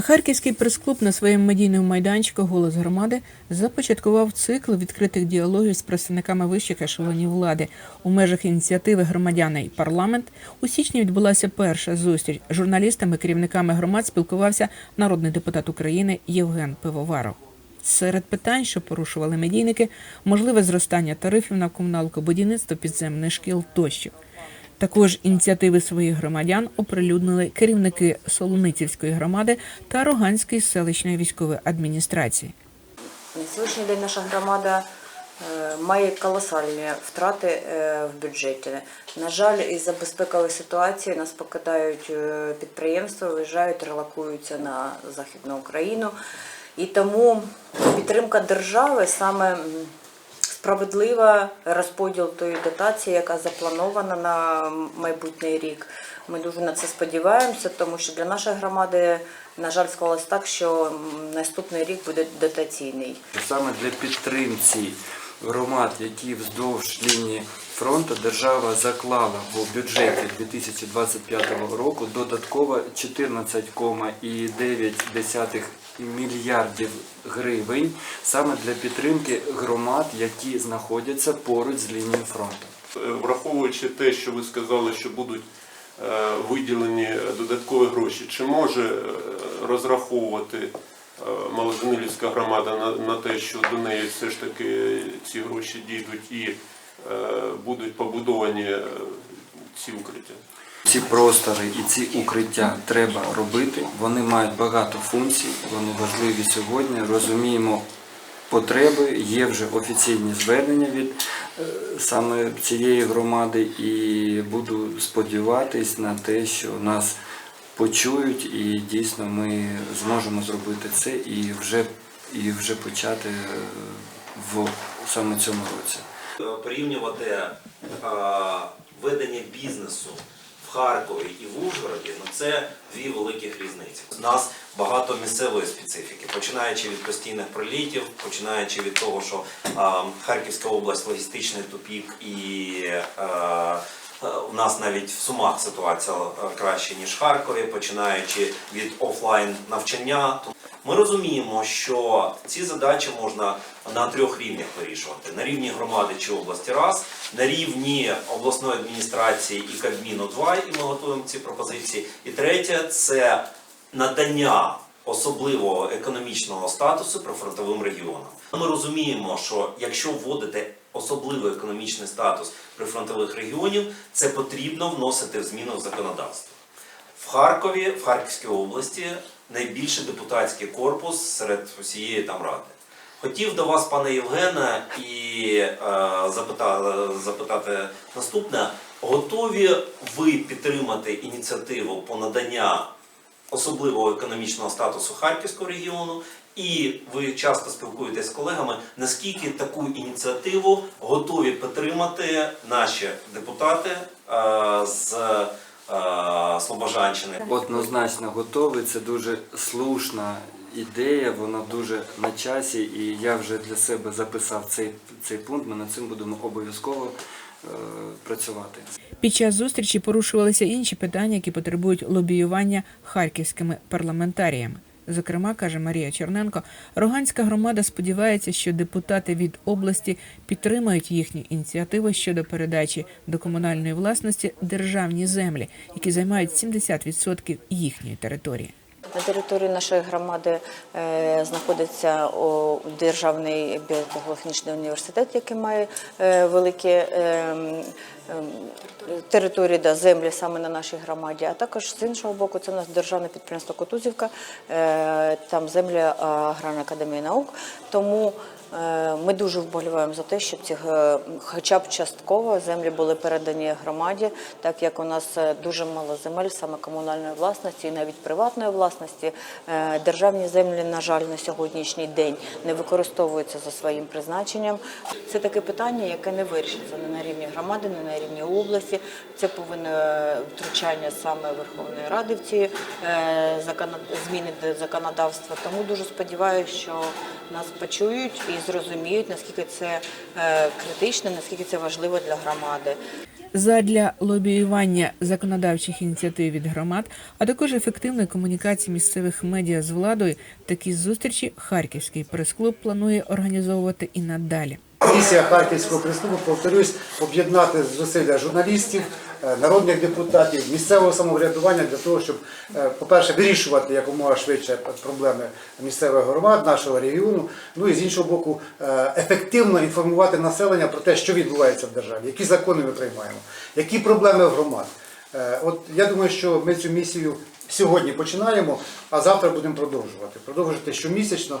Харківський прес-клуб на своєму медійному майданчику Голос громади започаткував цикл відкритих діалогів з представниками вищих ешелонів влади у межах ініціативи Громадяни і парламент. У січні відбулася перша зустріч. З журналістами, керівниками громад спілкувався народний депутат України Євген Пивоваров. Серед питань, що порушували медійники, можливе зростання тарифів на комуналку, будівництво підземних шкіл тощо. Також ініціативи своїх громадян оприлюднили керівники Солоницівської громади та Роганської селищної військової адміністрації. На сьогоднішній день наша громада е, має колосальні втрати е, в бюджеті. На жаль, із-за безпекової ситуації нас покидають е, підприємства, виїжджають, релокуються на Західну Україну. І тому підтримка держави саме справедлива розподіл тої дотації, яка запланована на майбутній рік. Ми дуже на це сподіваємося, тому що для нашої громади, на жаль, склалось так, що наступний рік буде дотаційний. Саме для підтримці громад, які вздовж лінії фронту держава заклала в бюджеті 2025 року додатково 14,9 мільярдів гривень саме для підтримки громад, які знаходяться поруч з лінією фронту. Е, Враховуючи те, що ви сказали, що будуть е, виділені додаткові гроші, чи може е, розраховувати е, громада на, на те, що до неї все ж таки ці гроші дійдуть і е, будуть побудовані е, ці укриття? Ці простори і ці укриття треба робити. Вони мають багато функцій, вони важливі сьогодні. Розуміємо потреби. Є вже офіційні звернення від саме цієї громади, і буду сподіватись на те, що нас почують, і дійсно ми зможемо зробити це і вже, і вже почати е, в саме цьому році. порівнювати е, ведення бізнесу в Харкові і в Ужгороді, ну це дві великих різниці. У нас багато місцевої специфіки, починаючи від постійних прилітів, починаючи від того, що е, Харківська область логістичний тупік і е, у нас навіть в Сумах ситуація е, краще ніж в Харкові, починаючи від офлайн навчання. Ми розуміємо, що ці задачі можна на трьох рівнях вирішувати: на рівні громади чи області раз, на рівні обласної адміністрації і Кабміну два, і ми готуємо ці пропозиції. І третє це надання особливого економічного статусу прифронтовим регіонам. Ми розуміємо, що якщо вводити особливий економічний статус прифронтових регіонів, це потрібно вносити в зміну в законодавство. В Харкові, в Харківській області, найбільший депутатський корпус серед усієї там ради. Хотів до вас, пане Євгене, і е, запитати, запитати наступне: готові ви підтримати ініціативу по надання особливого економічного статусу Харківського регіону? І ви часто спілкуєтесь з колегами, наскільки таку ініціативу готові підтримати наші депутати е, з е, Слобожанщини? Однозначно готовий. Це дуже слушна ідея, вона дуже на часі, і я вже для себе записав цей, цей пункт. Ми над цим будемо обов'язково працювати. Під час зустрічі порушувалися інші питання, які потребують лобіювання харківськими парламентаріями. Зокрема, каже Марія Черненко, Роганська громада сподівається, що депутати від області підтримають їхню ініціативу щодо передачі до комунальної власності державні землі, які займають 70% їхньої території. На території нашої громади е, знаходиться Державний біотехнологічний університет, який має е, е, ем, території, да, землі саме на нашій громаді. А також з іншого боку, це у нас державне підприємство Котузівка, е, там землі Аграрної академії наук. Тому е, ми дуже вболіваємо за те, щоб ці е, хоча б частково землі були передані громаді, так як у нас е, дуже мало земель саме комунальної власності і навіть приватної власності. Е, Державні землі, на жаль, на сьогоднішній день не використовуються за своїм призначенням. Це таке питання, яке не вирішиться не на рівні громади, не на рівні області. Це повинно е, втручання саме Верховної Ради в ці е, зміни до законодавства. Тому дуже сподіваюся, що нас почують і зрозуміють, наскільки це е, критично, наскільки це важливо для громади. Задля лобіювання законодавчих ініціатив від громад, а також ефективної комунікації місцевих медіа з владою, такі зустрічі Харківський прес-клуб планує організовувати і надалі. Місія Харківського прес-клубу, повторюсь, об'єднати зусилля журналістів, е, народних депутатів, місцевого самоврядування для того, щоб, е, по-перше, вирішувати якомога швидше проблеми місцевих громад, нашого регіону. Ну і з іншого боку, е, ефективно інформувати населення про те, що відбувається в державі, які закони ми приймаємо, які проблеми в громад. От я думаю, що ми цю місію сьогодні починаємо, а завтра будемо продовжувати. Продовжувати щомісячно.